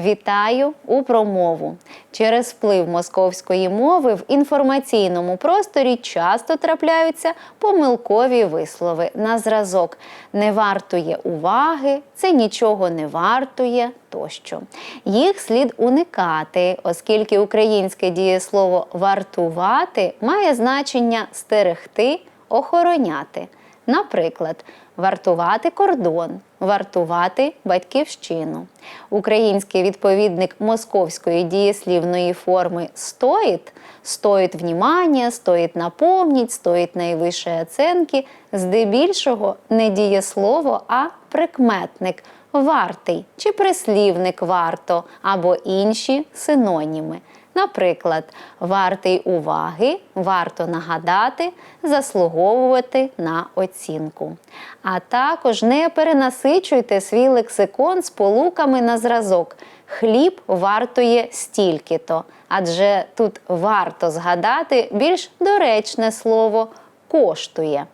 Вітаю у промову. Через вплив московської мови в інформаційному просторі часто трапляються помилкові вислови на зразок не вартує уваги, це нічого не вартує тощо. Їх слід уникати, оскільки українське дієслово вартувати має значення стерегти, охороняти. Наприклад, вартувати кордон, вартувати батьківщину. Український відповідник московської дієслівної форми стоїть, стоїть внимання, стоїть напомніть, стоїть найвищої оценки, здебільшого не дієслово, а прикметник вартий чи прислівник варто або інші синоніми. Наприклад, вартий уваги, варто нагадати, заслуговувати на оцінку. А також не перенасичуйте свій лексикон сполуками на зразок. Хліб вартує стільки-то, адже тут варто згадати більш доречне слово коштує.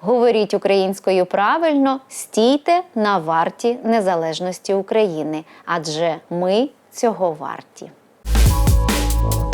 Говоріть українською правильно, стійте на варті незалежності України, адже ми цього варті. fall.